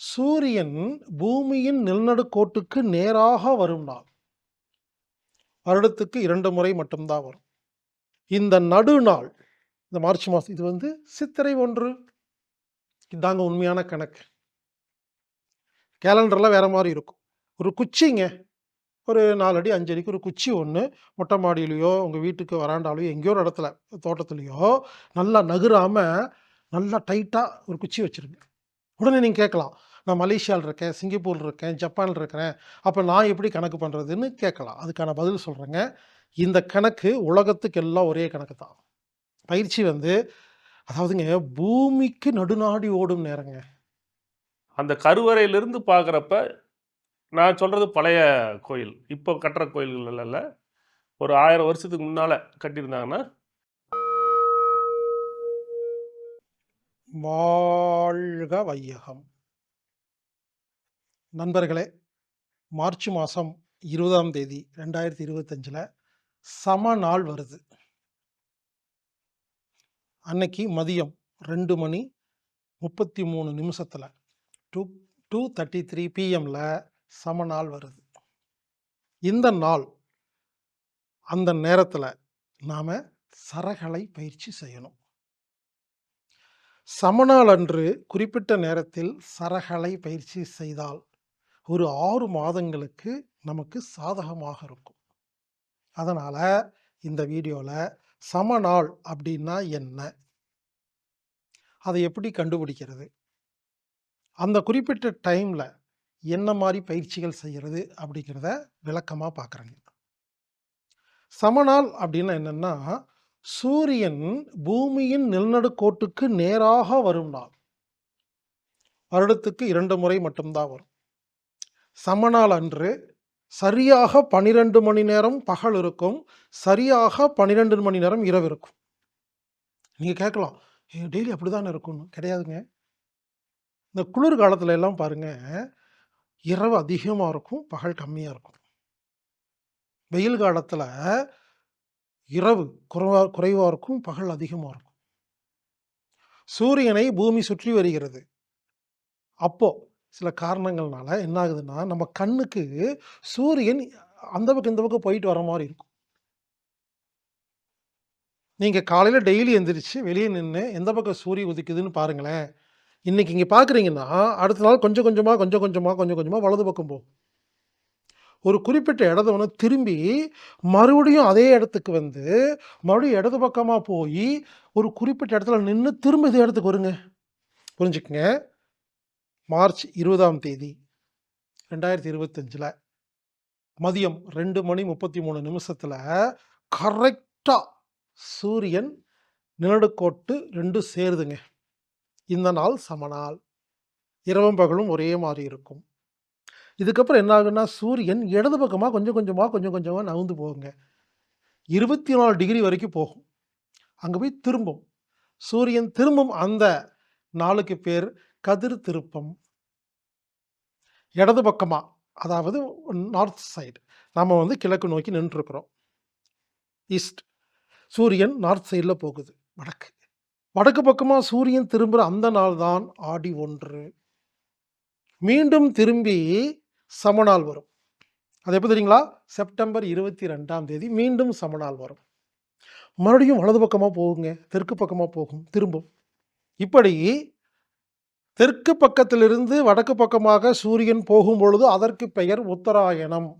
சூரியன் பூமியின் நிலநடுக்கோட்டுக்கு நேராக வரும் நாள். வருடத்துக்கு இரண்டு முறை மட்டும்தான் வரும். இந்த நடுநாள், இந்த மார்ச் மாதம் இது வந்து சித்திரை ஒன்று இதாங்க உண்மையான கணக்கு. கேலண்டர்லாம் வேற மாதிரி இருக்கும். ஒரு குச்சிங்க. ஒரு 4 அடி 5 அடிக்கு ஒரு குச்சி ஒன்று மொட்டை மாடியிலையோ உங்கள் வீட்டுக்கு வராண்டாலையோ எங்கேயோ ஒரு இடத்துல தோட்டத்துலேயோ நல்லா நகராமல் நல்லா டைட்டாக ஒரு குச்சி வச்சுருங்க. உடனே நீங்கள் கேட்கலாம். நான் மலேசியால இருக்கேன், சிங்கப்பூர்ல இருக்கேன், ஜப்பான்ல இருக்கிறேன். அப்ப நான் எப்படி கணக்கு பண்றதுன்னு கேட்கலாம். அதுக்கான பதில் சொல்றேங்க. இந்த கணக்கு உலகத்துக்கு எல்லாம் ஒரே கணக்கு தான். பயிற்சி வந்து அதாவதுங்க பூமிக்கு நடுநாடி ஓடும் நேரங்க. அந்த கருவறையிலிருந்து பார்க்குறப்ப, நான் சொல்றது பழைய கோயில். இப்போ கட்டுற கோயில்கள் இல்ல. ஒரு 1000 வருஷத்துக்கு முன்னால கட்டியிருந்தாங்கன்னா வாழ்க வையகம். நண்பர்களே, மார்ச் மாதம் இருபதாம் தேதி 2025ல சம நாள் வருது. அன்னைக்கு மதியம் ரெண்டு மணி முப்பத்தி மூணு நிமிஷத்தில் டூ டூ தேர்ட்டி த்ரீ பிஎம்மில் சம நாள் வருது. இந்த நாள் அந்த நேரத்தில் நாம் சரகளை பயிற்சி செய்யணும். சமநாள் அன்று குறிப்பிட்ட நேரத்தில் சரகளை பயிற்சி செய்தால், ஒரு ஆறு மாதங்களுக்கு நமக்கு சாதகமாக இருக்கும். அதனால் இந்த வீடியோல சமநாள் அப்படின்னா என்ன? அதை எப்படி கண்டுபிடிக்கிறது? அந்த குறிப்பிட்ட டைமில் என்ன மாதிரி பயிற்சிகள் செய்கிறது அப்படிங்கிறத விளக்கமாக பார்க்குறேங்க. சமநாள் அப்படின்னா என்னென்னா சூரியன் பூமியின் நிலநடுக்கோட்டுக்கு நேராக வரும் நாள். வருடத்துக்கு இரண்டு முறை மட்டும்தான் வரும். சமநாள் அன்று சரியாக 12 மணி நேரம் பகல் இருக்கும். சரியாக 12 மணி நேரம் இரவு இருக்கும். நீங்கள் கேட்கலாம். டெய்லி டெய்லி அப்படிதானே இருக்கும்னு." கிடையாதுங்க. இந்த குளிர் காலத்துல எல்லாம் பாருங்கள் இரவு அதிகமாக இருக்கும், பகல் கம்மியாக இருக்கும். வெயில் காலத்தில் இரவு குறைவா குறைவாக இருக்கும், பகல் அதிகமாக இருக்கும். சூரியனை பூமி சுற்றி வருகிறது. அப்போது சில காரணங்கள்னால என்ன ஆகுதுன்னா, நம்ம கண்ணுக்கு சூரியன் அந்த பக்கம், இந்த பக்கம் போயிட்டு வர மாதிரி இருக்கும். நீங்க காலையில டெய்லி எந்திரிச்சு வெளியே நின்று எந்த பக்கம் சூரியன் உதிக்குதுன்னு பாருங்களேன். இன்னைக்கு இங்க பார்க்குறீங்கன்னா, அடுத்த நாள் கொஞ்சம் கொஞ்சமா, கொஞ்சம் கொஞ்சமா, கொஞ்சம் கொஞ்சமா வலது பக்கம் போகும். ஒரு குறிப்பிட்ட இடத்த வந்து திரும்பி மறுபடியும் அதே இடத்துக்கு வந்து, மறுபடியும் இடது பக்கமாக போய் ஒரு குறிப்பிட்ட இடத்துல நின்று திரும்ப இதே இடத்துக்கு வருங்க. புரிஞ்சுக்கங்க. மார்ச் 20ஆம் தேதி 2025ல மதியம் ரெண்டு மணி முப்பத்தி மூணு நிமிஷத்தில் கரெக்டாக சூரியன் நிலநடுக்கோட்டு ரெண்டு சேருதுங்க. இந்த நாள் சமநாள். இரவும் பகலும் ஒரே மாதிரி இருக்கும். இதுக்கப்புறம் என்ன ஆகுன்னா சூரியன் இடது பக்கமாக கொஞ்சம் கொஞ்சமாக கொஞ்சம் கொஞ்சமாக நகர்ந்து போகுங்க. 24 டிகிரி வரைக்கும் போகும். அங்கே போய் திரும்பும். சூரியன் திரும்பும் அந்த நாளுக்கு பேர் கதிர் திருப்பம். இடது பக்கமாக அதாவது நார்த் சைடு. நாம் வந்து கிழக்கு நோக்கி நின்றுருக்குறோம் ஈஸ்ட். சூரியன் நார்த் சைடில் போகுது. வடக்கு. வடக்கு பக்கமாக சூரியன் திரும்புகிற அந்த நாள் தான் ஆடி ஒன்று மீண்டும் திரும்பி சமநாள் வரும். அது எப்போ தெரியுங்களா? செப்டம்பர் 22ஆம் தேதி மீண்டும் சமநாள் வரும். மறுபடியும் வலது பக்கமாக போகுங்க. தெற்கு பக்கமாக போகும். திரும்பும். இப்படி தெற்கு பக்கத்திலிருந்து வடக்கு பக்கமாக சூரியன் போகும்பொழுது அதற்கு பெயர் உத்தராயணம்.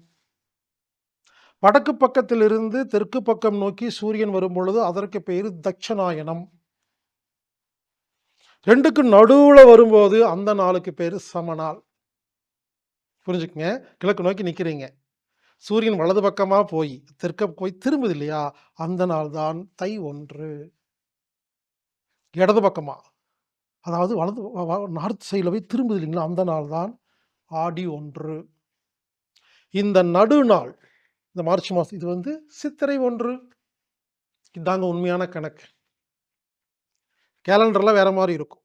வடக்கு பக்கத்திலிருந்து தெற்கு பக்கம் நோக்கி சூரியன் வரும்பொழுது அதற்கு பெயர் தட்சணாயனம். ரெண்டுக்கு நடுவில் வரும்போது அந்த நாளுக்கு பேர் சமநாள். புரிஞ்சுக்கங்க. கிழக்கு நோக்கி நிற்கிறீங்க சூரியன் வலது பக்கமாக போய், தெற்க போய் திரும்புது இல்லையா? அந்த நாள் தான் தை ஒன்று இடது பக்கமாக அதாவது வலது வ வ நார்த் சைடில் போய் திரும்புது இல்லைங்களா? அந்த நாள் தான் ஆடி ஒன்று இந்த நடுநாள், இந்த மார்ச் மாதம் இது வந்து சித்திரை ஒன்று இதாங்க உண்மையான கணக்கு. கேலண்டர்லாம் வேறு மாதிரி இருக்கும்.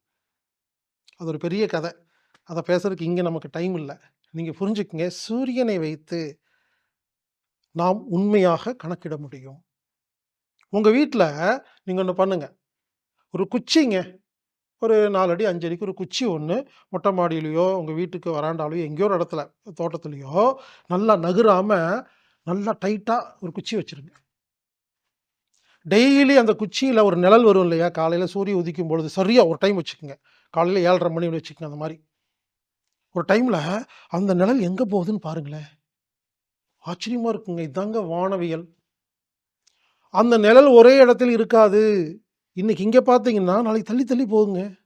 அது ஒரு பெரிய கதை. அதை பேசுறதுக்கு இங்கே நமக்கு டைம் இல்லை நீங்கள் புரிஞ்சுக்கங்க. சூரியனை வைத்து நாம் உண்மையாக கணக்கிட முடியும். உங்கள் வீட்டில் நீங்கள் ஒன்று பண்ணுங்கள் ஒரு குச்சிங்க. ஒரு நாலு அடி, அஞ்சு அடிக்கு ஒரு குச்சி ஒன்று மொட்டை மாடியிலையோ உங்கள் வீட்டுக்கு வராண்டாலையோ எங்கேயோ ஒரு இடத்துல தோட்டத்துலேயோ நல்லா நகராமல் நல்லா டைட்டாக ஒரு குச்சி வச்சுருங்க. டெய்லி அந்த குச்சியில் ஒரு நிழல் வரும் இல்லையா? காலையில் சூரிய உதிக்கும் பொழுது சரியாக ஒரு டைம் வச்சுக்கோங்க காலையில் ஏழரை மணி வச்சுக்கோங்க அந்த மாதிரி ஒரு டைமில் அந்த நிழல் எங்கே போகுதுன்னு பாருங்களேன். ஆச்சரியமாக இருக்குங்க. இதாங்க வானவியல். அந்த நிழல் ஒரே இடத்தில் இருக்காது. இன்றைக்கி இங்கே பார்த்தீங்கன்னா, நாளைக்கு தள்ளி தள்ளி போகுங்க.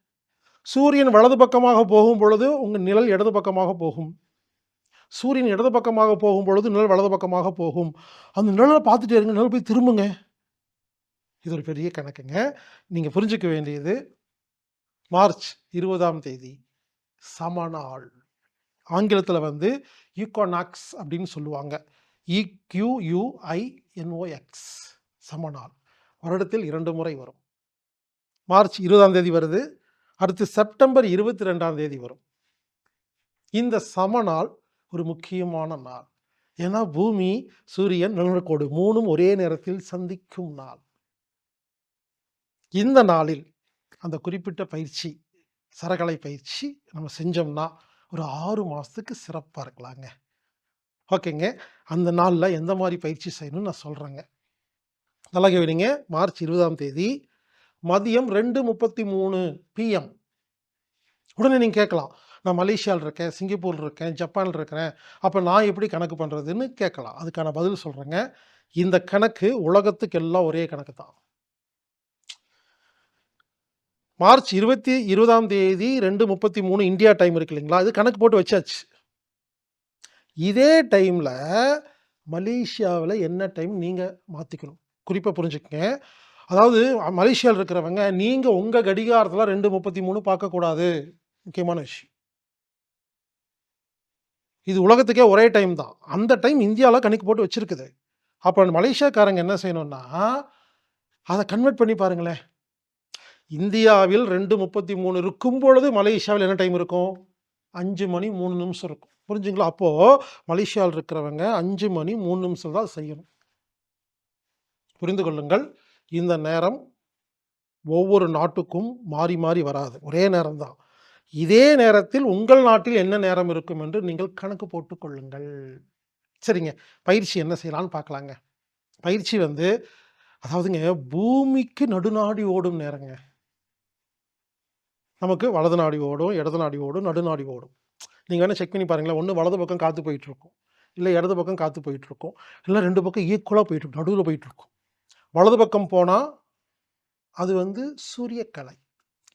சூரியன் வலது பக்கமாக போகும் பொழுது, உங்கள் நிழல் இடது பக்கமாக போகும். சூரியன் இடது பக்கமாக போகும் பொழுது, நிழல் வலது பக்கமாக போகும். அந்த நிழலை பார்த்துட்டே இருங்க. நிழல் போய் திரும்புங்க. இது ஒரு பெரிய கணக்குங்க. நீங்கள் புரிஞ்சுக்க வேண்டியது மார்ச் 20ஆம் தேதி சமநாள். ஆங்கிலத்தில் வந்து ஈக்கோனாக்ஸ் அப்படின்னு சொல்லுவாங்க. இக்யூயூஐஎன்ஓஎக்ஸ் சமனாள் சமநாள். வருடத்தில் இரண்டு முறை வரும். மார்ச் 20ஆம் தேதி வருது. அடுத்து செப்டம்பர் 22ஆம் தேதி வரும். இந்த சம நாள் ஒரு முக்கியமான நாள். ஏன்னா பூமி, சூரியன், நிலநடுக்கோடு மூணும் ஒரே நேரத்தில் சந்திக்கும் நாள். இந்த நாளில் அந்த குறிப்பிட்ட பயிற்சி, சரகலை பயிற்சி நம்ம செஞ்சோம்னா, ஒரு ஆறு மாதத்துக்கு சிறப்பாக இருக்கலாங்க. ஓகேங்க. அந்த நாளில் எந்த மாதிரி பயிற்சி செய்யணும்னு நான் சொல்கிறேங்க நல்லா கவனிங்க. மார்ச் 20ஆம் தேதி மதியம் 2:33 பிஎம். உடனே நீங்கள் கேட்கலாம். நான் மலேசியாவில் இருக்கேன், சிங்கப்பூரில் இருக்கேன், ஜப்பானில் இருக்கிறேன். அப்போ நான் எப்படி கணக்கு பண்ணுறதுன்னு கேட்கலாம். அதுக்கான பதில் சொல்கிறேங்க இந்த கணக்கு உலகத்துக்கு எல்லாம் ஒரே கணக்கு தான். மார்ச் 20 20ஆம் தேதி 2:33 இந்தியா டைம் இருக்கு இல்லைங்களா? இது கணக்கு போட்டு வச்சாச்சு. இதே டைமில் மலேசியாவில் என்ன டைம் நீங்கள் மாற்றிக்கணும் குறிப்பாக புரிஞ்சுக்கங்க. அதாவது மலேசியாவில் இருக்கிறவங்க, நீங்கள் உங்கள் கடிகாரத்தில் ரெண்டு முப்பத்தி மூணு பார்க்கக்கூடாது. முக்கியமான விஷயம். இது உலகத்துக்கே ஒரே டைம் தான். அந்த டைம் இந்தியாவில் கணக்கு போட்டு வச்சுருக்குது அப்போ மலேசியாக்காரங்க என்ன செய்யணும்னா, அதை கன்வெர்ட் பண்ணி பாருங்களேன். இந்தியாவில் 2:33 இருக்கும் பொழுது மலேசியாவில் என்ன டைம் இருக்கும்? அஞ்சு மணி மூணு நிமிஷம் இருக்கும். புரிஞ்சுங்களா? அப்போது மலேசியாவில் இருக்கிறவங்க அஞ்சு மணி மூணு நிமிஷம் தான் செய்யணும். புரிந்து கொள்ளுங்கள். இந்த நேரம் ஒவ்வொரு நாட்டுக்கும் மாறி மாறி வராது. ஒரே நேரம்தான் இதே நேரத்தில் உங்கள் நாட்டில் என்ன நேரம் இருக்கும் என்று நீங்கள் கணக்கு போட்டுக்கொள்ளுங்கள் சரிங்க. பயிற்சி என்ன செய்யலாம்னு பார்க்கலாங்க. பயிற்சி வந்து அதாவதுங்க பூமிக்கு நடுநாடி ஓடும் நேரங்க. நமக்கு வலது நாடி ஓடும், இடது நாடி ஓடும், நடுநாடி ஓடும். நீங்கள் வேணால் செக் பண்ணி பாருங்களேன். ஒன்று வலது பக்கம் காற்று போயிட்டுருக்கும். இல்லை இடது பக்கம் காற்று போயிட்டுருக்கும். இல்லை ரெண்டு பக்கம் ஈக்குவலாக போயிட்டு நடுவில் போயிட்டுருக்கும். வலது பக்கம் போனால் அது வந்து சூரியக்கலை.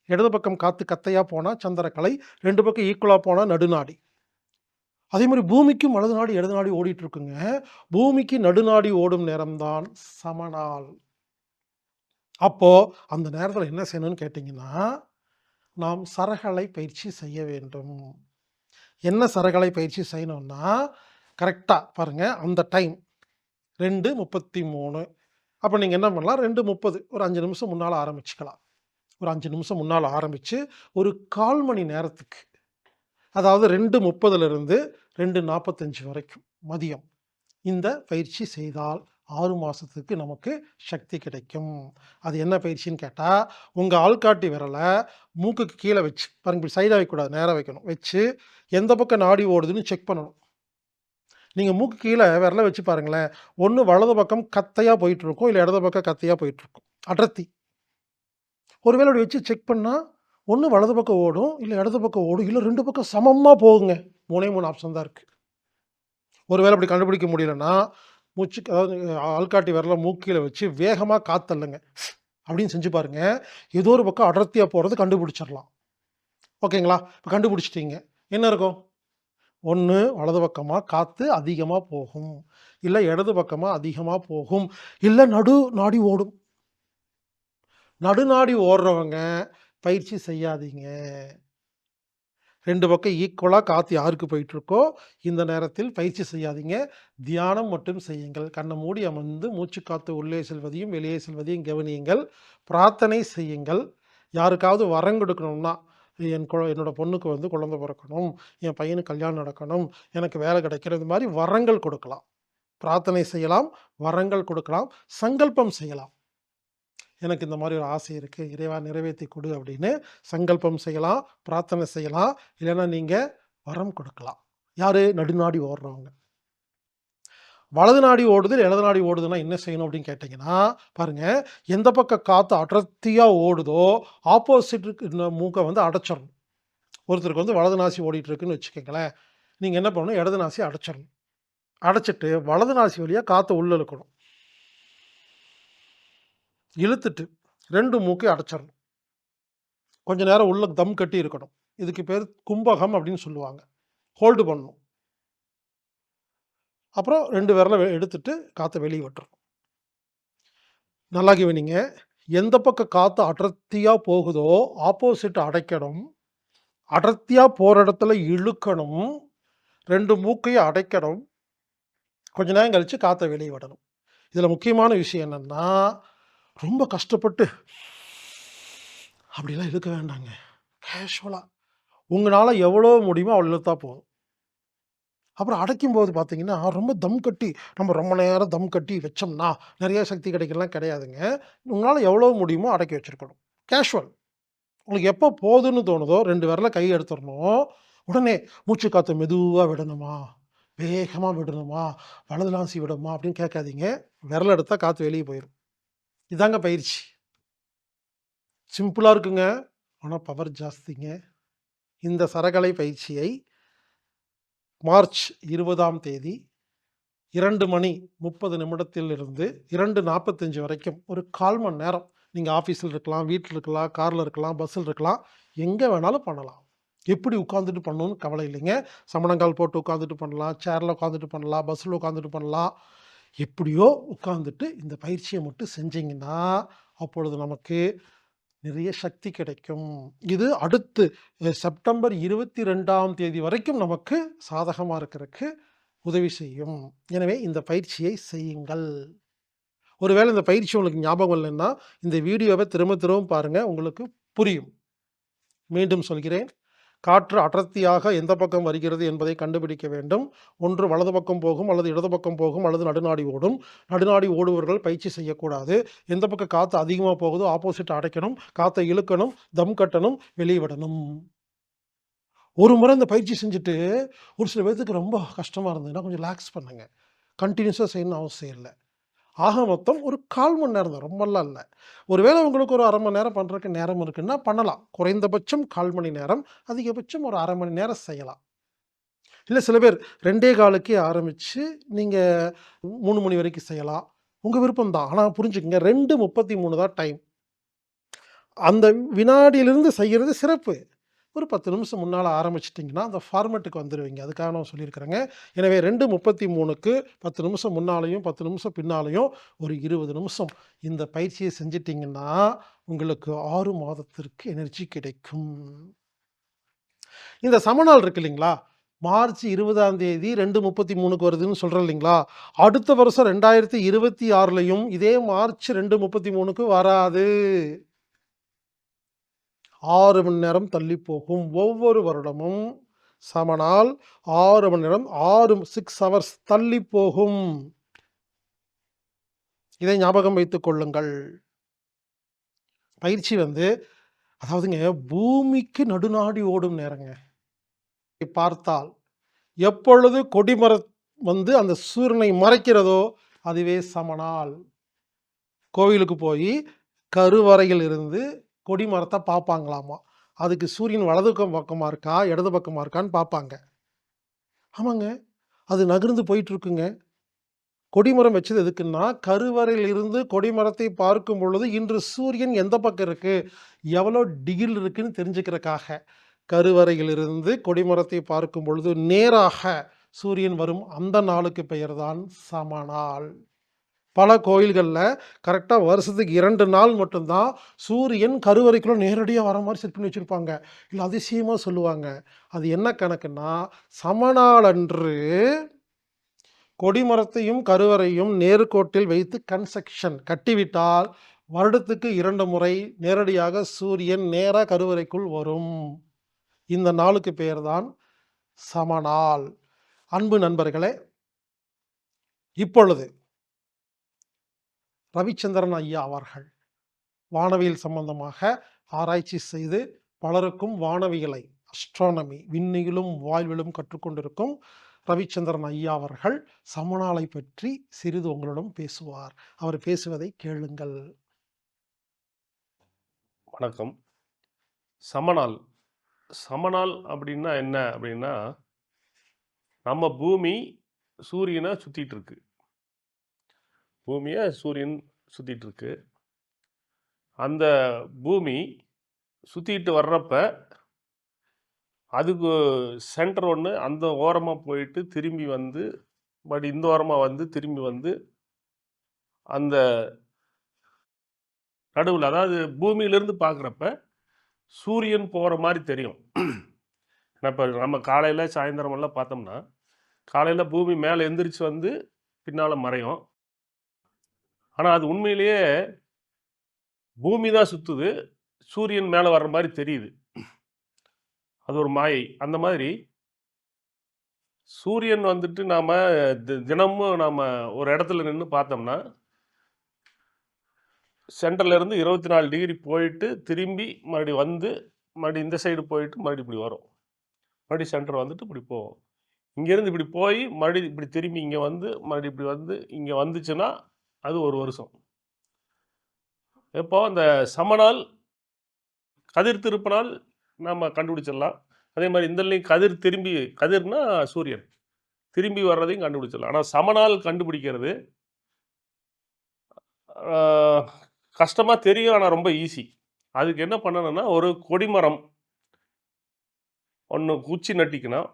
இடது பக்கம் காற்று கத்தையாக போனால் சந்திரக்கலை. ரெண்டு பக்கம் ஈக்குவலாக போனால் நடுநாடி. அதே மாதிரி பூமிக்கும் வலது நாடி, இடது நாடி ஓடிட்டு இருக்குங்க. பூமிக்கு நடுநாடி ஓடும் நேரம் தான் சமநாள். அப்போது அந்த நேரத்தில் என்ன செய்யணும்னு கேட்டிங்கன்னா நாம் சரகலை பயிற்சி செய்ய வேண்டும். என்ன சரகலை பயிற்சி செய்யணும்னா, கரெக்டாக பாருங்கள் அந்த டைம் 2:33 அப்போ நீங்கள் என்ன பண்ணலாம் 2:30 ஒரு அஞ்சு நிமிஷம் முன்னால் ஆரம்பிச்சுக்கலாம். ஒரு அஞ்சு நிமிஷம் முன்னால் ஆரம்பித்து ஒரு 1/4 மணி நேரத்துக்கு அதாவது 2:30லிருந்து 2:45 வரைக்கும் மதியம். இந்த பயிற்சி செய்தால் ஆறு மாதத்துக்கு நமக்கு சக்தி கிடைக்கும். அது என்ன பயிற்சின்னு கேட்டால் உங்கள் ஆள்காட்டி விரலை மூக்குக்கு கீழே வச்சு பாருங்க இப்படி வைக்கக்கூடாது. நேராக வைக்கணும். வச்சு எந்த பக்கம் நாடி ஓடுதுன்னு செக் பண்ணணும். நீங்கள் மூக்கு கீழே விரல வச்சு பாருங்களேன். ஒன்று வலது பக்கம் கத்தையாக போயிட்டுருக்கும். இல்லை இடது பக்கம் கத்தையாக போயிட்டுருக்கும். அடர்த்தி. ஒருவேளை அப்படி வச்சு செக் பண்ணால் ஒன்று வலது பக்கம் ஓடும், இல்லை இடது பக்கம் ஓடும். இல்லை ரெண்டு பக்கம் சமமாக போகுங்க. 3ஏ 3 ஆப்ஷன் தான் இருக்குது ஒருவேளை அப்படி கண்டுபிடிக்க முடியலன்னா, மூச்சு அதாவது ஆள்காட்டி விரல மூக்கு வச்சு வேகமாக காத்தள்ளுங்க. அப்படின்னு செஞ்சு பாருங்கள் ஏதோ ஒரு பக்கம் அடர்த்தியாக போகிறது கண்டுபிடிச்சிடலாம். ஓகேங்களா? இப்போ கண்டுபிடிச்சுட்டீங்க. என்ன இருக்கும்? ஒன்று வலது பக்கமாக காற்று அதிகமாக போகும். இல்லை இடது பக்கமாக அதிகமாக போகும். இல்லை நடு நாடி ஓடும். நடுநாடி ஓடுறவங்க பயிற்சி செய்யாதீங்க. ரெண்டு பக்கம் ஈக்குவலாக காற்று யாருக்கு போயிட்டுருக்கோ, இந்த நேரத்தில் பயிற்சி செய்யாதீங்க. தியானம் மட்டும் செய்யுங்கள். கண்ணை மூடி அமர்ந்து மூச்சுக்காத்து உள்ளே செல்வதையும், வெளியே செல்வதையும் கவனியுங்கள். பிரார்த்தனை செய்யுங்கள். யாருக்காவது வரம் கொடுக்கணும்னா, என் குழ என்னோட பொண்ணுக்கு வந்து குழந்தை பிறக்கணும். என் பையனுக்கு கல்யாணம் நடக்கணும். எனக்கு வேலை கிடைக்கணும். இது மாதிரி வரங்கள் கொடுக்கலாம். பிரார்த்தனை செய்யலாம். வரங்கள் கொடுக்கலாம். சங்கல்பம் செய்யலாம். எனக்கு இந்த மாதிரி ஒரு ஆசை இருக்குது இறைவா நிறைவேற்றி கொடு அப்படின்னு சங்கல்பம் செய்யலாம் பிரார்த்தனை செய்யலாம் இல்லைன்னா நீங்கள் வரம் கொடுக்கலாம் யார் நடுநாடி ஓடுறவங்க வலது நாடி ஓடுது இடது நாடி ஓடுதுன்னா என்ன செய்யணும் அப்படின்னு கேட்டிங்கன்னா பாருங்கள் எந்த பக்கம் காற்று அடர்த்தியாக ஓடுதோ ஆப்போசிட் மூக்கை வந்து அடைச்சிடணும். ஒருத்தருக்கு வந்து வலது நாசி ஓடிட்டுருக்குன்னு வச்சுக்கோங்களேன் நீங்கள் என்ன பண்ணணும்? இடது நாசி அடைச்சிடணும். அடைச்சிட்டு வலது நாசி வழியாக காற்றை உள்ள இழுக்கணும். இழுத்துட்டு ரெண்டு மூக்கையும் அடைச்சிடணும். கொஞ்ச நேரம் உள்ள தம் கட்டி இருக்கணும். இதுக்கு பேர் கும்பகம் அப்படின்னு சொல்லுவாங்க. ஹோல்டு பண்ணணும். அப்புறம் ரெண்டு விரலை வெ- எடுத்துட்டு காற்றை வெளியே விட்டுறணும். நல்லா கவனிங்க எந்த பக்கம் காற்று அடர்த்தியாக போகுதோ ஆப்போசிட் அடைக்கணும். அடர்த்தியாக போகிற இடத்துல இழுக்கணும். ரெண்டு மூக்கையும் அடைக்கணும். கொஞ்ச நேரம் கழித்து காற்றை வெளியே விடணும். இதில் முக்கியமான விஷயம் என்னென்னா ரொம்ப கஷ்டப்பட்டு அப்படிலாம் இழுக்க வேண்டாங்க. கேஷுவலாக உங்களால் எவ்வளோ முடியுமோ அவ்வளோ இழுத்தா போதும். அப்புறம் அடைக்கும் போது பார்த்தீங்கன்னா ரொம்ப தம் கட்டி நம்ம ரொம்ப நேரம் தம் கட்டி வச்சோம்னா நிறைய சக்தி கிடைக்கலாம் கிடையாதுங்க. உங்களால் எவ்வளோ முடியுமோ அடக்கி வச்சிருக்கணும். கேஷுவல் உங்களுக்கு எப்போ போதுன்னு தோணுதோ ரெண்டு விரல கை எடுத்துடணும் உடனே மூச்சு காற்று மெதுவாக விடணுமா? வேகமாக விடணுமா? வலது நாசி விடணுமா? அப்படின்னு கேட்காதீங்க. விரல் எடுத்தால் காற்று வெளியே போயிடும் இதாங்க பயிற்சி. சிம்பிளாக இருக்குங்க. ஆனால் பவர் ஜாஸ்திங்க. இந்த சரகலை பயிற்சியை மார்ச் இருபதாம் தேதி இரண்டு மணி முப்பது நிமிடத்திலிருந்து இரண்டு நாற்பத்தஞ்சு வரைக்கும் ஒரு கால் மணி நேரம். நீங்கள் ஆஃபீஸில் இருக்கலாம் வீட்டில் இருக்கலாம் காரில் இருக்கலாம் பஸ்ஸில் இருக்கலாம் எங்கே வேணாலும் பண்ணலாம். எப்படி உட்காந்துட்டு பண்ணணும்னு கவலை இல்லைங்க. சமணங்கால் போட்டு உட்காந்துட்டு பண்ணலாம் சேரில் உட்காந்துட்டு பண்ணலாம் பஸ்ஸில் உட்காந்துட்டு பண்ணலாம். எப்படியோ உட்காந்துட்டு இந்த பயிற்சியை மட்டும் செஞ்சிங்கன்னா அப்பொழுது நமக்கு நிறைய சக்தி கிடைக்கும். இது அடுத்து செப்டம்பர் இருபத்தி ரெண்டாம் தேதி வரைக்கும் நமக்கு சாதகமாக இருக்கிறதுக்கு உதவி செய்யும். எனவே இந்த பயிற்சியை செய்யுங்கள். ஒருவேளை இந்த பயிற்சி உங்களுக்கு ஞாபகம் இல்லைன்னா இந்த வீடியோவை திரும்ப திரும்ப பாருங்கள் உங்களுக்கு புரியும். மீண்டும் சொல்கிறேன். காற்று அடர்த்தியாக எந்த பக்கம் வருகிறது என்பதை கண்டுபிடிக்க வேண்டும். ஒன்று வலது பக்கம் போகும் அல்லது இடது பக்கம் போகும் அல்லது நடுநாடி ஓடும். நடுநாடி ஓடுபவர்கள் பயிற்சி செய்யக்கூடாது. எந்த பக்கம் காற்று அதிகமாக போகுதோ ஆப்போசிட் அடைக்கணும். காற்றை இழுக்கணும் தம் கட்டணும் வெளியே விடணும். ஒரு முறை இந்த பயிற்சி செஞ்சுட்டு ஒரு சில பேர்த்துக்கு ரொம்ப கஷ்டமாக இருந்ததுன்னா கொஞ்சம் ரிலாக்ஸ் பண்ணுங்கள் கண்டினியூஸாக செய்யணும்னு அவசியம் இல்லை. ஆக மொத்தம் ஒரு கால் மணி நேரம் தான் ரொம்பலாம் இல்லை. ஒருவேளை உங்களுக்கு ஒரு அரை மணி நேரம் பண்ணுறதுக்கு நேரம் இருக்குன்னா பண்ணலாம். குறைந்தபட்சம் கால் மணி நேரம் அதிகபட்சம் ஒரு அரை மணி நேரம் செய்யலாம். இல்லை சில பேர் ரெண்டே காலுக்கே ஆரம்பித்து நீங்கள் மூணு மணி வரைக்கும் செய்யலாம். உங்கள் விருப்பம் தான். ஆனால் புரிஞ்சுக்கங்க ரெண்டு முப்பத்தி மூணு தான் டைம் அந்த வினாடியிலிருந்து செய்கிறது சிறப்பு. ஒரு பத்து நிமிஷம் முன்னால் ஆரம்பிச்சிட்டிங்கன்னா அந்த ஃபார்மேட்டுக்கு வந்துடுவீங்க அதுக்காக நான் சொல்லியிருக்கிறேங்க. எனவே ரெண்டு முப்பத்தி மூணுக்கு பத்து நிமிஷம் முன்னாலையும் பத்து நிமிஷம் பின்னாலையும் ஒரு இருபது நிமிஷம் இந்த பயிற்சியை செஞ்சிட்டிங்கன்னா உங்களுக்கு ஆறு மாதத்திற்கு எனர்ஜி கிடைக்கும். இந்த சமநாள் இருக்கு இல்லைங்களா? மார்ச் இருபதாம் தேதி ரெண்டு முப்பத்தி மூணுக்கு வருதுன்னு சொல்கிறேன் இல்லைங்களா? அடுத்த வருஷம் ரெண்டாயிரத்தி இருபத்தி ஆறுலையும் இதே மார்ச் ரெண்டு முப்பத்தி மூணுக்கு வராது. ஆறு மணி நேரம் தள்ளி போகும். ஒவ்வொரு வருடமும் சமனால் ஆறு மணி நேரம் ஆறு சிக்ஸ் ஹவர்ஸ் தள்ளி போகும். இதை ஞாபகம் வைத்துக் கொள்ளுங்கள். பயிற்சி வந்து அதாவதுங்க பூமிக்கு நடுநாடி ஓடும் நேரங்க. பார்த்தால் எப்பொழுது கொடிமரம் வந்து அந்த சூரியனை மறைக்கிறதோ அதுவே சமனால். கோவிலுக்கு போய் கருவறையில் இருந்து கொடிமரத்தை பார்ப்பாங்களாமா அதுக்கு சூரியன் வலது பக்கம் பக்கமாக இருக்கா? இடது பக்கமாக இருக்கான்னு பார்ப்பாங்க ஆமாங்க. அது நகர்ந்து போயிட்டுருக்குங்க. கொடிமரம் வச்சது எதுக்குன்னா கருவறையில் இருந்து கொடிமரத்தை பார்க்கும் பொழுது இன்று சூரியன் எந்த பக்கம் இருக்குது எவ்வளோ டிகில் இருக்குன்னு தெரிஞ்சுக்கிறக்காக. கருவறையிலிருந்து கொடிமரத்தை பார்க்கும் பொழுது நேராக சூரியன் வரும். அந்த நாளுக்கு பெயர் தான் சமநாள் பல கோயில்களில் கரெக்டாக வருஷத்துக்கு இரண்டு நாள் மட்டும்தான் சூரியன் கருவறைக்குள்ள நேரடியாக வர மாதிரி செட் பண்ணி வச்சுருப்பாங்க. இல்லை அதிசயமாக சொல்லுவாங்க. அது என்ன கணக்குன்னா சமநாள் அன்று கொடிமரத்தையும் கருவறையும் நேர்கோட்டில் வைத்து கன்ஸ்ட்ரக்ஷன் கட்டிவிட்டால் வருடத்துக்கு இரண்டு முறை நேரடியாக சூரியன் நேராக கருவறைக்குள் வரும். இந்த நாளுக்கு பெயர் தான் சமநாள். அன்பு நண்பர்களே இப்பொழுது ரவிச்சந்திரன் ஐயா அவர்கள் வானவியல் சம்பந்தமாக ஆராய்ச்சி செய்து பலருக்கும் வானவியலை அஸ்ட்ரானமி விண்ணிலும் வாழ்விலும் கற்றுக்கொண்டிருக்கும் ரவிச்சந்திரன் ஐயா அவர்கள் சமநாளை பற்றி சிறிது உங்களிடம் பேசுவார். அவர் பேசுவதை கேளுங்கள். வணக்கம். சமநாள். சமநாள் அப்படின்னா என்ன அப்படின்னா நம்ம பூமி சூரியனை சுற்றிட்டு இருக்கு. பூமியை சூரியன் சுற்றிட்டுருக்கு அந்த பூமி சுற்றிட்டு வர்றப்ப அதுக்கு சென்டர் ஒன்று அந்த ஓரமாக போயிட்டு திரும்பி வந்து பட் இந்த ஓரமாக வந்து திரும்பி வந்து அந்த நடுவில் அதாவது பூமியிலேருந்து பார்க்குறப்ப சூரியன் போகிற மாதிரி தெரியும். இப்போ நம்ம காலையில் சாயந்தரமெல்லாம் பார்த்தோம்னா காலையில் பூமி மேலே எந்திரிச்சு வந்து பின்னால் மறையும். ஆனால் அது உண்மையிலேயே பூமி தான் சுற்றுது சூரியன் மேலே வர்ற மாதிரி தெரியுது. அது ஒரு மாயை. அந்த மாதிரி சூரியன் வந்துட்டு நாம் தினமும் நாம் ஒரு இடத்துல நின்று பார்த்தோம்னா சென்டர்லேருந்து இருபத்தி நாலு டிகிரி போயிட்டு திரும்பி மறுபடியும் வந்து மறுபடியும் இந்த சைடு போயிட்டு மறுபடியும் இப்படி வரும். மறுபடியும் சென்டர் வந்துட்டு இப்படி போவோம் இங்கேருந்து இப்படி போய் மறுபடியும் இப்படி திரும்பி இங்கே வந்து மறுபடியும் இப்படி வந்து இங்கே வந்துச்சுன்னா அது ஒரு வருஷம். இப்போ அந்த சமநாள் கதிர் திருப்பினால் நம்ம கண்டுபிடிச்சிடலாம். அதே மாதிரி இந்தலையும் கதிர் திரும்பி கதிர்னா சூரியன். திரும்பி வர்றதையும் கண்டுபிடிச்சிடலாம். ஆனால் சமநாள் கண்டுபிடிக்கிறது கஷ்டமாக தெரியும் ஆனால் ரொம்ப ஈஸி அதுக்கு என்ன பண்ணணும்னா ஒரு கொடிமரம் ஒன்று குச்சி நட்டிக்கணும்.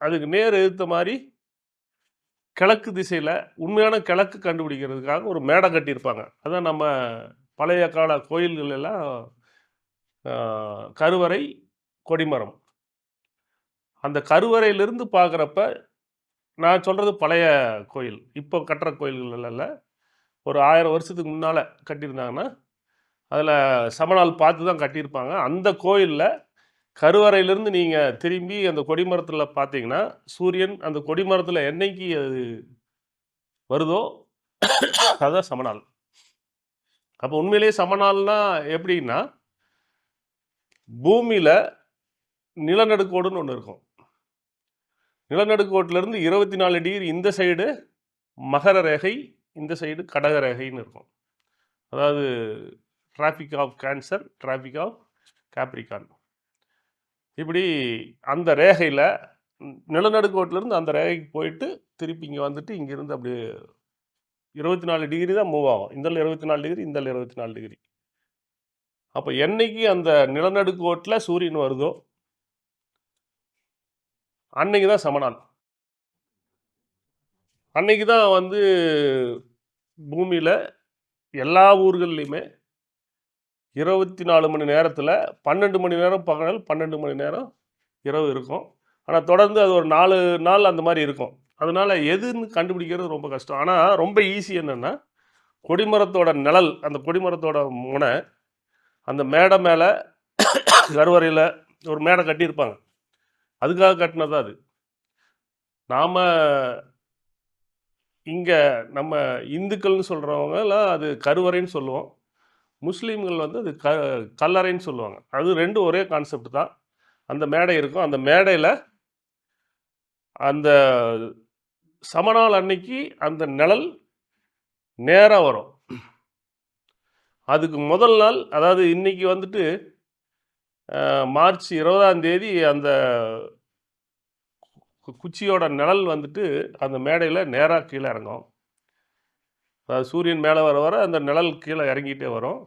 அதுக்கு நேர் எதிர்த்த மாதிரி கிழக்கு திசையில் உண்மையான கிழக்கு கண்டுபிடிக்கிறதுக்காக ஒரு மேடை கட்டியிருப்பாங்க. அதான் நம்ம பழைய கால கோயில்கள் எல்லாம் கருவறை கொடிமரம். அந்த கருவறையிலிருந்து பார்க்குறப்ப நான் சொல்கிறது பழைய கோயில். இப்போ கட்டுற கோயில்கள் ஒரு ஆயிரம் வருஷத்துக்கு முன்னால் கட்டியிருந்தாங்கன்னா அதில் சமநாள் பார்த்து தான் கட்டியிருப்பாங்க. அந்த கோயிலில் கருவறையிலிருந்து நீங்கள் திரும்பி அந்த கொடிமரத்தில் பார்த்தீங்கன்னா சூரியன் அந்த கொடிமரத்தில் என்னைக்கு அது வருதோ அதுதான் சமநாள். அப்போ உண்மையிலேயே சமநாள்னா எப்படின்னா பூமியில் நிலநடுக்கோடுன்னு ஒன்று இருக்கும். நிலநடுக்கோட்டிலேருந்து இருபத்தி நாலு டிகிரி இந்த சைடு மகர ரேகை இந்த சைடு கடக ரேகைன்னு இருக்கும். அதாவது tropic of cancer tropic of capricorn இப்படி அந்த ரேகையில் நிலநடுக்கோட்டிலேருந்து அந்த ரேகைக்கு போயிட்டு திருப்பி இங்கே வந்துட்டு இங்கேருந்து அப்படியே இருபத்தி நாலு டிகிரி தான் மூவ் ஆகும். இந்த இருபத்தி நாலு டிகிரி இந்த இருபத்தி நாலு டிகிரி அப்போ என்னைக்கு அந்த நிலநடுக்கோட்டில் சூரியன் வருதோ அன்னைக்கு தான் சமநாள் அன்னைக்கு தான் வந்து பூமியில் எல்லா ஊர்கள்லையுமே இருபத்தி நாலு மணி நேரத்தில் பன்னெண்டு மணி நேரம் பகல் பன்னெண்டு மணி நேரம் இரவு இருக்கும். ஆனால் தொடர்ந்து அது ஒரு நாலு நாள் அந்த மாதிரி இருக்கும். அதனால் எதுன்னு கண்டுபிடிக்கிறது ரொம்ப கஷ்டம். ஆனால் ரொம்ப ஈஸி என்னென்னா கொடிமரத்தோட நிழல் அந்த கொடிமரத்தோட முனை அந்த மேடை மேலே கருவறையில் ஒரு மேடை கட்டியிருப்பாங்க. அதுக்காக கட்டினதா அது. நாம் இங்கே நம்ம இந்துக்கள்னு சொல்கிறவங்கலாம் அது கருவறைன்னு சொல்லுவோம். முஸ்லீம்கள் வந்து அது க கல்லறைன்னு சொல்லுவாங்க. அது ரெண்டும் ஒரே கான்செப்ட் தான். அந்த மேடை இருக்கும். அந்த மேடையில் அந்த சமநாள் அன்னைக்கு அந்த நிழல் நேராக வரும். அதுக்கு முதல் நாள் அதாவது இன்னைக்கு வந்துட்டு மார்ச் இருபதாம் தேதி அந்த கு- குச்சியோட நிழல் வந்துட்டு அந்த மேடையில் நேராக கீழே இறங்கும். அதாவது சூரியன் மேலே வர வர அந்த நிழல் கீழே இறங்கிட்டே வரும்.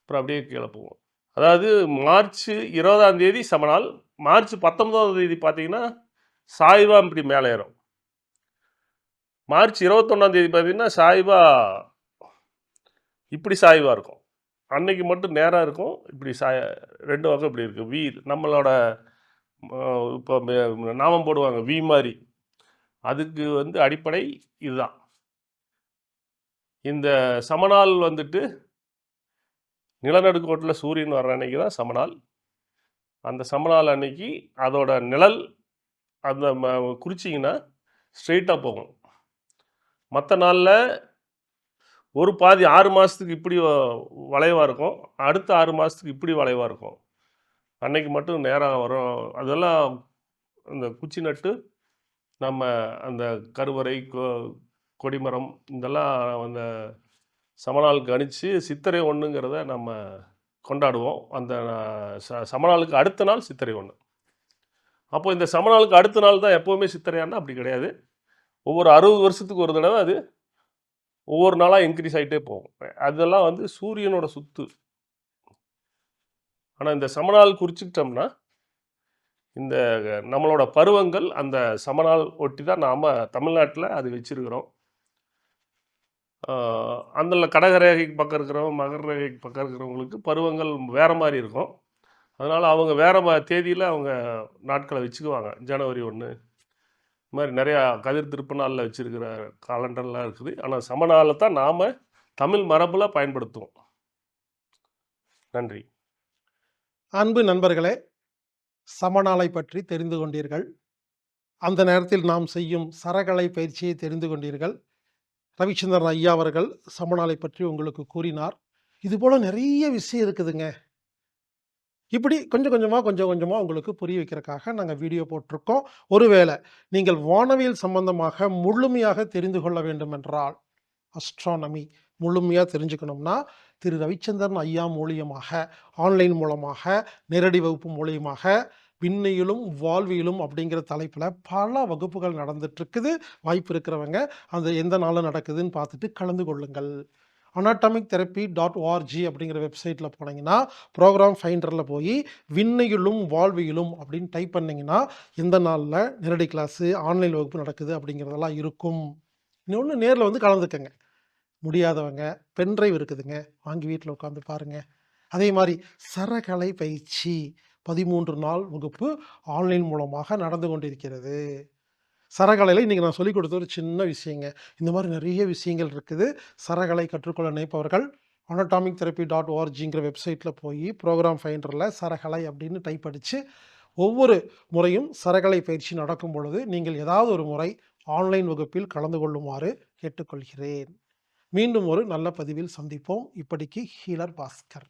அப்புறம் அப்படியே கீழே போகும். அதாவது மார்ச் இருபதாம் தேதி சமநாள். மார்ச் பத்தொன்பதாம் தேதி பார்த்தீங்கன்னா சாய்பா இப்படி மேலே ஏறும். மார்ச் இருபத்தொன்னாம் தேதி பார்த்தீங்கன்னா சாய்பா இப்படி சாய்வாக இருக்கும். அன்னைக்கு மட்டும் நேராக இருக்கும். இப்படி சாய ரெண்டு வகை இப்படி இருக்குது வி நம்மளோட இப்போ நாமம் போடுவாங்க. வி மாதிரி. அதுக்கு வந்து அடிப்படை இதுதான். இந்த சமநாள் வந்துட்டு நிலநடுக்கோட்டில் சூரியன் வர்ற அன்னைக்கு தான் சமநாள் அந்த சமநாள் அன்னைக்கு அதோட நிழல் அந்த ம- குறிச்சிங்கன்னா ஸ்ட்ரெயிட்டாக போகும். மற்ற நாளில் ஒரு பாதி ஆறு மாதத்துக்கு இப்படி வளைவாக இருக்கும். அடுத்த ஆறு மாதத்துக்கு இப்படி வளைவாக இருக்கும். அன்னைக்கு மட்டும் நேராக வரும். அதெல்லாம் அந்த குச்சி நட்டு நம்ம அந்த கருவறை கொடிமரம் இதெல்லாம் அந்த சமநாள் கணித்து சித்திரை ஒன்றுங்கிறத நம்ம கொண்டாடுவோம். அந்த ச சமநாளுக்கு அடுத்த நாள் சித்திரை ஒன்று அப்போது இந்த சமநாளுக்கு அடுத்த நாள் தான் எப்போவுமே சித்திரையானா அப்படி கிடையாது. ஒவ்வொரு அறுபது வருஷத்துக்கு ஒரு தடவை அது ஒவ்வொரு நாளாக இன்க்ரீஸ் ஆகிட்டே போகும். அதெல்லாம் வந்து சூரியனோட சுத்து. ஆனால் இந்த சமநாள் குறிச்சிக்கிட்டோம்னா இந்த நம்மளோட பருவங்கள் அந்த சமநாள் ஒட்டி தான் நாம் தமிழ்நாட்டில் அது வச்சுருக்கிறோம். அந்த கடகரேகைக்கு பக்கம் இருக்கிறவங்க மகர ரேகைக்கு பக்கம் இருக்கிறவங்களுக்கு பருவங்கள் வேறு மாதிரி இருக்கும். அதனால் அவங்க வேறு மா தேதியில் அவங்க நாட்களை வச்சுக்குவாங்க. ஜனவரி ஒன்று இது மாதிரி நிறையா கதிர் திருப்பநாளில் வச்சுருக்கிற காலண்டர்லாம் இருக்குது. ஆனால் சமநாளை தான் நாம் தமிழ் மரபில் பயன்படுத்துவோம். நன்றி. அன்பு நண்பர்களே சமநாளை பற்றி தெரிந்து கொண்டீர்கள். அந்த நேரத்தில் நாம் செய்யும் சரகலை பயிற்சியை தெரிந்து கொண்டீர்கள். ரவிச்சந்திரன் ஐயா அவர்கள் சமணாலை பற்றி உங்களுக்கு கூறினார். இதுபோல் நிறைய விஷயம் இருக்குதுங்க. இப்படி கொஞ்சம் கொஞ்சமாக கொஞ்சம் கொஞ்சமாக உங்களுக்கு புரிய வைக்கிறதுக்காக நாங்கள் வீடியோ போட்டிருக்கோம். ஒருவேளை நீங்கள் வானவியல் சம்பந்தமாக முழுமையாக தெரிந்து கொள்ள வேண்டும் என்றால் அஸ்ட்ரானமி முழுமையாக தெரிஞ்சுக்கணும்னா திரு ரவிச்சந்திரன் ஐயா மூலியமாக ஆன்லைன் மூலமாக நேரடி வகுப்பு மூலியமாக விண்ணையிலும் வாழ்வியலும் அப்படிங்கிற தலைப்பில் பல வகுப்புகள் நடந்துட்டுருக்குது வாய்ப்பு இருக்கிறவங்க அந்த எந்த நாளில் நடக்குதுன்னு பார்த்துட்டு கலந்து கொள்ளுங்கள். அனாட்டமிக் தெரப்பி டாட் ஓஆர்ஜி அப்படிங்கிற வெப்சைட்டில் போனீங்கன்னா ப்ரோக்ராம் ஃபைண்டரில் போய் விண்ணையிலும் வாழ்வியலும் அப்படின்னு டைப் பண்ணிங்கன்னா எந்த நாளில் நேரடி கிளாஸு ஆன்லைன் வகுப்பு நடக்குது அப்படிங்கிறதெல்லாம் இருக்கும். இன்னொன்று நேரில் வந்து கலந்துக்கங்க. முடியாதவங்க பென்ட்ரைவ் இருக்குதுங்க. வாங்கி வீட்டில் உட்காந்து பாருங்கள் அதே மாதிரி சரகலை பயிற்சி. பதிமூன்று நாள் வகுப்பு ஆன்லைன் மூலமாக நடந்து கொண்டிருக்கிறது. சரகலையில் இன்றைக்கி நான் சொல்லிக் கொடுத்த ஒரு சின்ன விஷயங்க. இந்த மாதிரி நிறைய விஷயங்கள் இருக்குது. சரகலை கற்றுக்கொள்ள நினைப்பவர்கள் அனடாமிக் தெரப்பி டாட் ஓஆர்ஜிங்கிற வெப்சைட்டில் போய் ப்ரோக்ராம் ஃபைண்டரில் சரகலை அப்படின்னு டைப் அடித்து ஒவ்வொரு முறையும் சரகலை பயிற்சி நடக்கும் பொழுது நீங்கள் ஏதாவது ஒரு முறை ஆன்லைன் வகுப்பில் கலந்து கொள்ளுமாறு கேட்டுக்கொள்கிறேன். மீண்டும் ஒரு நல்ல பதிவில் சந்திப்போம். இப்படிக்கு ஹீலர் பாஸ்கர்.